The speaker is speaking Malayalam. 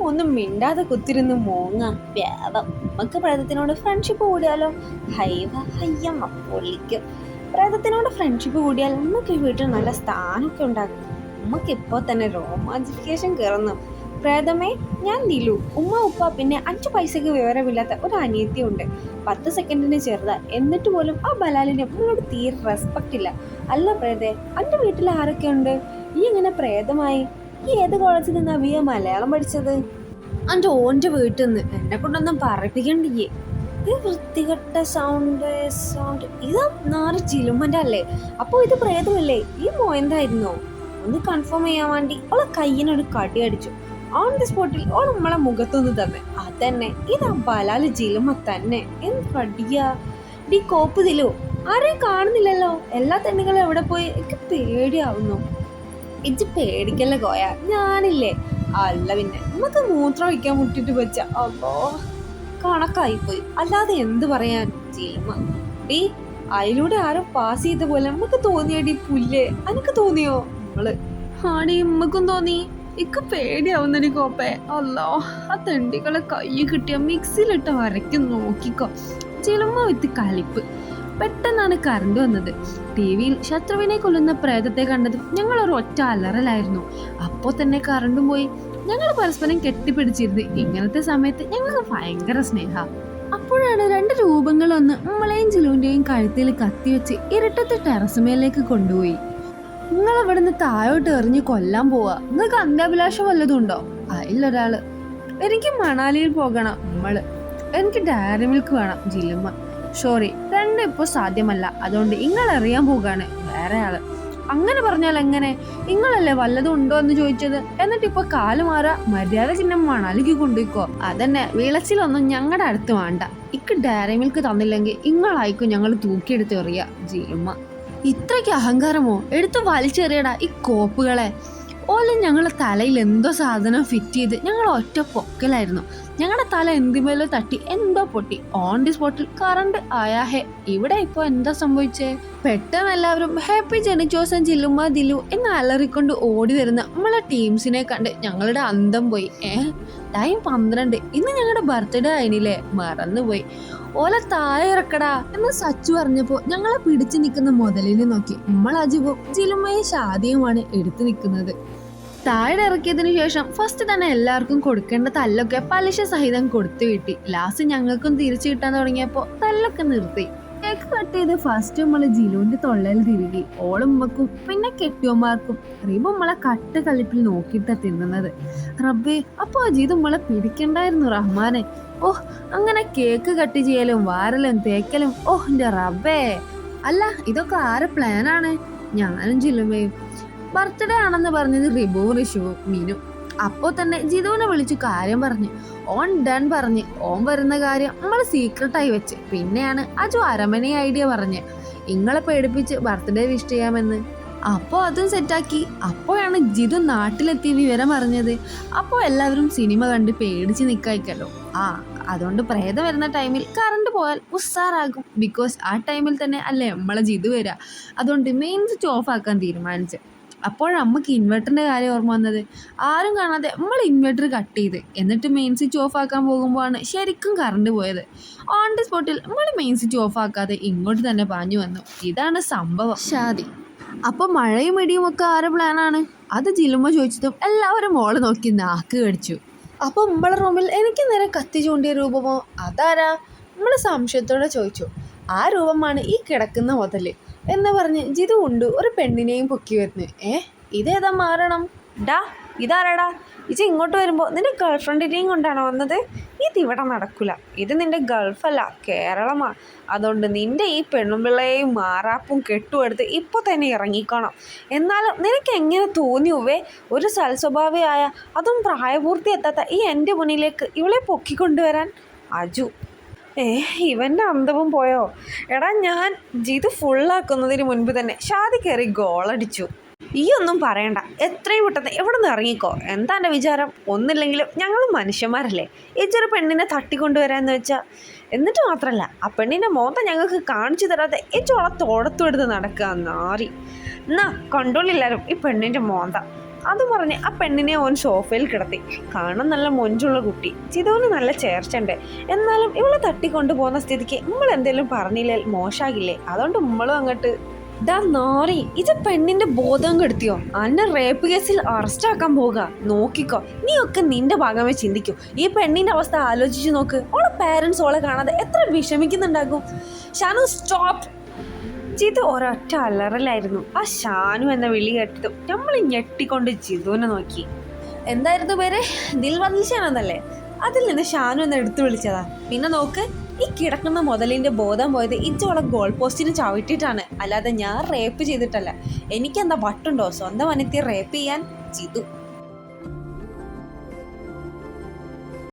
ഒന്നും മിണ്ടാതെ കുത്തിരുന്ന് മോങ്ങ. വ്യാപം. നമുക്ക് പ്രേതത്തിനോട് ഫ്രണ്ട്ഷിപ്പ് കൂടിയാലോ? ഹൈവ ഹയ്യമ്മ പൊള്ളിക്കും പ്രേതത്തിനോട് ഫ്രണ്ട്ഷിപ്പ് കൂടിയാൽ നമുക്ക് വീട്ടിൽ നല്ല സ്ഥാനമൊക്കെ ഉണ്ടാകും. നമുക്ക് ഇപ്പോൾ തന്നെ റോമാൻസിഫിക്കേഷൻ കയറുന്നു. പ്രേതമേ ഞാൻ ദിലു ഉമ്മ ഉപ്പ പിന്നെ അഞ്ചു പൈസയ്ക്ക് വിവരമില്ലാത്ത ഒരു അനിയത്തിയുണ്ട്. പത്ത് സെക്കൻഡിന് ചെറുതാ. എന്നിട്ട് പോലും ആ ബലാലിന് നമ്മളോട് തീരെ റെസ്പെക്റ്റ് ഇല്ല. അല്ല പ്രേതേ എന്റെ വീട്ടിൽ ആരൊക്കെയുണ്ട്? ഈ ഇങ്ങനെ പ്രേതമായി ഈ ഏത് കോളേജിൽ നിന്നാ വിയ മലയാളം പഠിച്ചത്? എന്റെ ഓന്റെ വീട്ടിൽ നിന്ന് എന്നെ കൊണ്ടൊന്നും പറയിപ്പിക്കണ്ടിയേ. ഈ വൃത്തികെട്ട സൗണ്ട് സൗണ്ട് ഇത് നാല് ചിലുമ്പന്റെ അല്ലേ അപ്പോൾ ഇത് പ്രേതമല്ലേ? ഈ മോയന്തായിരുന്നോ ഒന്ന് കൺഫേം ചെയ്യാൻ വേണ്ടി അവൾ കയ്യിനൊരു കടി അടിച്ചു. ഓൺ ദി സ്പോട്ടിൽ ഓൾ നമ്മളെ മുഖത്തൊന്ന് തന്നെ. അതന്നെ. ഇതാ ബലാൽ ചിലുമ തന്നെ. എന്ത് കടിയാ? ഡി കോപ്പ് തിലോ? ആരെയും കാണുന്നില്ലല്ലോ. എല്ലാ തെണ്ണുകളും എവിടെ പോയി? എനിക്ക് പേടിയാവുന്നു. ഇജ്ജ് പേടിക്കല്ലേ കോയ? ഞാനില്ലേ. അല്ല പിന്നെ നമുക്ക് മൂത്രം ഒഴിക്കാൻ മുട്ടിട്ട് വെച്ച. അപ്പോ കണക്കായിപ്പോയി. അല്ലാതെ എന്ത് പറയാൻ? ജിൽമ ഡീ അതിലൂടെ ആരോ പാസ് ചെയ്ത പോലെ നമുക്ക് തോന്നിയടി പുല്ല്. അനക്ക് തോന്നിയോ? നമ്മൾ. ആണി ഉമ്മക്കും തോന്നി. ഇക്ക് പേടിയാവുന്നൊരു കോപ്പേ. അല്ലോ ആ തെണ്ടികളെ കൈ കിട്ടിയ മിക്സിയിലിട്ട് വരയ്ക്കും നോക്കിക്കോ. ചിലമ്മ വിത്ത് കലിപ്പ്. പെട്ടെന്നാണ് കറണ്ട് വന്നത്. ടി വിയിൽ ശത്രുവിനെ കൊല്ലുന്ന പ്രേതത്തെ കണ്ടതും ഞങ്ങൾ ഒരു ഒറ്റ അലറലായിരുന്നു. അപ്പോൾ തന്നെ കറണ്ടും പോയി. ഞങ്ങൾ പരസ്പരം കെട്ടിപ്പിടിച്ചിരുന്നു. ഇങ്ങനത്തെ സമയത്ത് ഞങ്ങൾക്ക് ഭയങ്കര സ്നേഹ. അപ്പോഴാണ് രണ്ട് രൂപങ്ങൾ രൂപങ്ങളൊന്ന് ഉമ്മളെയും ചിലുവിന്റെയും കഴുത്തിൽ കത്തിവെച്ച് ഇരട്ടത്തെ ടെറസുമേലേക്ക് കൊണ്ടുപോയി. നിങ്ങൾ ഇവിടുന്ന് താഴോട്ട് എറിഞ്ഞ് കൊല്ലാൻ പോവാ. നിങ്ങൾക്ക് അന്ത്യാഭിലാഷം വല്ലതും ഉണ്ടോ? അതിലൊരാൾ എനിക്ക് മണാലിയിൽ പോകണം നമ്മൾ എനിക്ക് ഡയറി മിൽക്ക് വേണം ജില്ലുമ്മ. സോറി രണ്ടും ഇപ്പോൾ സാധ്യമല്ല. അതുകൊണ്ട് നിങ്ങൾ അറിയാൻ പോകാണ് വേറെ ആൾ. അങ്ങനെ പറഞ്ഞാൽ എങ്ങനെ? നിങ്ങളല്ലേ വല്ലതും ഉണ്ടോ എന്ന് ചോദിച്ചത്. എന്നിട്ട് ഇപ്പൊ കാൽ മാറാ മര്യാദ ചിഹ്നം മണാലിക്ക് കൊണ്ടുപോയിക്കോ. അതന്നെ വിളച്ചിലൊന്നും ഞങ്ങളുടെ അടുത്ത് വേണ്ട. ഇക്ക് ഡയറി മിൽക്ക് തന്നില്ലെങ്കിൽ നിങ്ങളായിക്കും ഞങ്ങൾ തൂക്കിയെടുത്ത് എറിയ. ജീമ്മ ഇത്രയ്ക്ക് അഹങ്കാരമോ? എടുത്ത് വലിച്ചെറിയടാ ഈ കോപ്പുകളെ. ഓല ഞങ്ങളെ തലയിൽ എന്തോ സാധനം ഫിറ്റ് ചെയ്ത് ഞങ്ങൾ ഒറ്റ പൊക്കലായിരുന്നു. ഞങ്ങളുടെ തല എന്തിമേലും തട്ടി എന്തോ പൊട്ടി. ഓൺ ദി സ്പോട്ടിൽ കറണ്ട് ആയാ ഹെ ഇവിടെ ഇപ്പൊ എന്താ സംഭവിച്ചേ? പെട്ടെന്ന് എല്ലാവരും ഹാപ്പി ജനിച്ചോസം ചില്ലുമ്മ ദിലു എന്ന് അലറിക്കൊണ്ട് ഓടി വരുന്ന നമ്മളെ ടീംസിനെ കണ്ട് ഞങ്ങളുടെ അന്തം പോയി. ഏ ടൈം പന്ത്രണ്ട്. ഇന്ന് ഞങ്ങളുടെ ബർത്ത്ഡേ ആയിനില്ലേ? മറന്നുപോയി. ഓല താഴെ ഇറക്കടാ എന്ന് സച്ചു പറഞ്ഞപ്പോ ഞങ്ങളെ പിടിച്ചു നിൽക്കുന്ന മുതലിനെ നോക്കി. നമ്മൾ അജുവും ചിലുമ്മയും ഷാദിയുമാണ് എടുത്തു നിൽക്കുന്നത്. താഴെ ഇറക്കിയതിനു ശേഷം ഫസ്റ്റ് തന്നെ എല്ലാവർക്കും കൊടുക്കേണ്ട തല്ലൊക്കെ പലിശ സഹിതം കൊടുത്തു കിട്ടി. ലാസ്റ്റ് ഞങ്ങൾക്കും തിരിച്ചു കിട്ടാൻ തുടങ്ങിയപ്പോ തല്ലൊക്കെ നിർത്തി. കേക്ക് കട്ട് ചെയ്ത് ഫസ്റ്റ് നമ്മൾ ജിലുവിന്റെ തൊള്ളയിൽ തിരുകി. ഓളുമ്മക്കും പിന്നെ കെട്ടിയോമാർക്കും റീബ നമ്മളെ കട്ട് കളിപ്പിൽ നോക്കിയിട്ടാ തിന്നുന്നത്. റബ്ബേ അപ്പൊ അജീത് നമ്മളെ പിടിക്കണ്ടായിരുന്നു റഹ്മാനെ. ഓഹ് അങ്ങനെ കേക്ക് കട്ട് ചെയ്യലും വാരലും തേക്കലും ഓഹ് എന്റെ റബ്ബേ. അല്ല ഇതൊക്കെ ആരെ പ്ലാനാണ് ഞാനും ജില്ലുമേയും ബർത്ത്ഡേ ആണെന്ന് പറഞ്ഞത് റിബുവും ഋഷുവും മീനു. അപ്പോൾ തന്നെ ജിതുവിനെ വിളിച്ച് കാര്യം പറഞ്ഞു. ഓൺ ഡൺ പറഞ്ഞ്. ഓം വരുന്ന കാര്യം നമ്മൾ സീക്രട്ടായി വെച്ച്. പിന്നെയാണ് അജു അരമനെ ഐഡിയ പറഞ്ഞ്. ഇങ്ങളെ പേടിപ്പിച്ച് ബർത്ത്ഡേ വിഷ് ചെയ്യാമെന്ന്. അപ്പോൾ അതും സെറ്റാക്കി അപ്പോഴാണ് ജിതു നാട്ടിലെത്തിയ വിവരം അറിഞ്ഞത്. അപ്പോൾ എല്ലാവരും സിനിമ കണ്ട് പേടിച്ച് നിൽക്കായിക്കല്ലോ ആ അതുകൊണ്ട് പ്രേതം വരുന്ന ടൈമിൽ കറണ്ട് പോയാൽ ഉസ്സാറാകും. ബിക്കോസ് ആ ടൈമിൽ തന്നെ അല്ലേ നമ്മളെ ജിതു വരിക അതുകൊണ്ട് മെയിൻ സ്വിച്ച് ഓഫ് ആക്കാൻ തീരുമാനിച്ചു. അപ്പോഴമ്മക്ക് ഇൻവെർട്ടറിന്റെ കാര്യം ഓർമ്മ വന്നത്? ആരും കാണാതെ നമ്മൾ ഇൻവെർട്ടർ കട്ട് ചെയ്ത്. എന്നിട്ട് മെയിൻ സ്വിച്ച് ഓഫ് ആക്കാൻ പോകുമ്പോഴാണ് ശരിക്കും കറണ്ട് പോയത്. ഓൺ ദി സ്പോട്ടിൽ നമ്മൾ മെയിൻ സ്വിച്ച് ഓഫ് ആക്കാതെ ഇങ്ങോട്ട് തന്നെ പാഞ്ഞു വന്നു. ഇതാണ് സംഭവം. ഷാദി അപ്പോൾ മഴയും ഇടിയും ഒക്കെ ആരുടെ പ്ലാനാണ് അത് ജിലുമ്മ ചോദിച്ചതും എല്ലാവരും മോളെ നോക്കി നാക്ക് കടിച്ചു. അപ്പോൾ നമ്മളെ റൂമിൽ എനിക്ക് നേരെ കത്തി ചൂണ്ടിയ രൂപമോ? അതാരാ? നമ്മൾ സംശയത്തോടെ ചോദിച്ചു. ആ രൂപമാണ് ഈ കിടക്കുന്ന മുതൽ എന്ന് പറഞ്ഞ് ജിതു ഉണ്ട് ഒരു പെണ്ണിനെയും പൊക്കി വരുന്നു. ഏ ഇതേതാ മാറണം? ഡാ ഇതാരടാ? ഇജ് ഇങ്ങോട്ട് വരുമ്പോൾ നിന്റെ ഗേൾഫ്രണ്ടിനെയും കൊണ്ടാണോ വന്നത്? ഇത് ഇതിവിടെ നടക്കില്ല ഇത് നിന്റെ ഗൾഫല്ല കേരളമാണ് അതുകൊണ്ട് നിന്റെ ഈ പെണ്ണുമ്പിള്ളയെയും മാറാപ്പും കെട്ടുമെടുത്ത് ഇപ്പോൾ തന്നെ ഇറങ്ങിക്കണം. എന്നാലും നിനക്ക് എങ്ങനെ തോന്നിയുവേ ഒരു സൽസ്വഭാവിയായ അതും പ്രായപൂർത്തി എത്താത്ത ഈ എന്റെ മുന്നിലേക്ക് ഇവളെ പൊക്കിക്കൊണ്ടുവരാൻ? അജു ഏ ഇവന്റെ അന്തവും പോയോ? എടാ ഞാൻ ജിത് ഫുള്ളാക്കുന്നതിന് മുൻപ് തന്നെ ഷാദി കയറി ഗോളടിച്ചു ഈ ഒന്നും പറയണ്ട. എത്രയും പെട്ടെന്ന് എവിടെ നിന്ന് ഇറങ്ങിക്കോ? എന്താ എന്റെ വിചാരം? ഒന്നില്ലെങ്കിലും ഞങ്ങൾ മനുഷ്യന്മാരല്ലേ. ഈ ചെറു പെണ്ണിനെ തട്ടിക്കൊണ്ടുവരാന്ന് വെച്ചാൽ എന്നിട്ട് മാത്രമല്ല ആ പെണ്ണിന്റെ മോത്ത ഞങ്ങൾക്ക് കാണിച്ചു തരാതെ ഈ തോടത്തും എടുത്ത് നടക്കുക നാറി എന്നാ കണ്ടോളില്ലാരും ഈ പെണ്ണിന്റെ മോന്ത അത് പറഞ്ഞ് ആ പെണ്ണിനെ ഓൻ സോഫയിൽ കിടത്തി. കാണാൻ നല്ല മൊഞ്ചുള്ള കുട്ടി. ചിതോന് നല്ല ചേർച്ചയുണ്ട്. എന്നാലും ഇവളെ തട്ടിക്കൊണ്ടു പോകുന്ന സ്ഥിതിക്ക് നമ്മൾ എന്തെങ്കിലും പറഞ്ഞില്ലേ? മോശാകില്ലേ? അതുകൊണ്ട് നമ്മളും അങ്ങോട്ട് ഡാ നോറി ഇത് പെണ്ണിന്റെ ബോധം കെടുത്തിയോ? അന്നെ റേപ്പ് കേസിൽ അറസ്റ്റ് ആക്കാൻ പോകുക നോക്കിക്കോ. നീ ഒക്കെ നിന്റെ ഭാഗമേ ചിന്തിക്കൂ. ഈ പെണ്ണിന്റെ അവസ്ഥ ആലോചിച്ച് നോക്ക്. ഓളെ പാരൻസ് ഓളെ കാണാതെ എത്ര വിഷമിക്കുന്നുണ്ടാകും? ഷാനു സ്റ്റോപ്പ് ജിതു ഒരൊറ്റ അലറലായിരുന്നു. ആ ഷാനു എന്ന വിളി കേട്ടതും നമ്മൾ ഞെട്ടിക്കൊണ്ട് ജിതുവിനെ നോക്കി. എന്തായിരുന്നു പേര്? ദിൽവദിൽ ഷാനോന്നല്ലേ അതിൽ നിന്ന് ഷാനു എന്ന് എടുത്തു വിളിച്ചതാ. പിന്നെ നോക്ക് ഈ കിടക്കുന്ന മുതലിന്റെ ബോധം പോയത് ഇച്ചോളെ ഗോൾ പോസ്റ്റിന് ചവിട്ടിയിട്ടാണ്. അല്ലാതെ ഞാൻ റേപ്പ് ചെയ്തിട്ടല്ല. എനിക്കെന്താ വട്ടുണ്ടോ? സ്വന്തം അനത്തി റേപ്പ് ചെയ്യാൻ? ജിതു.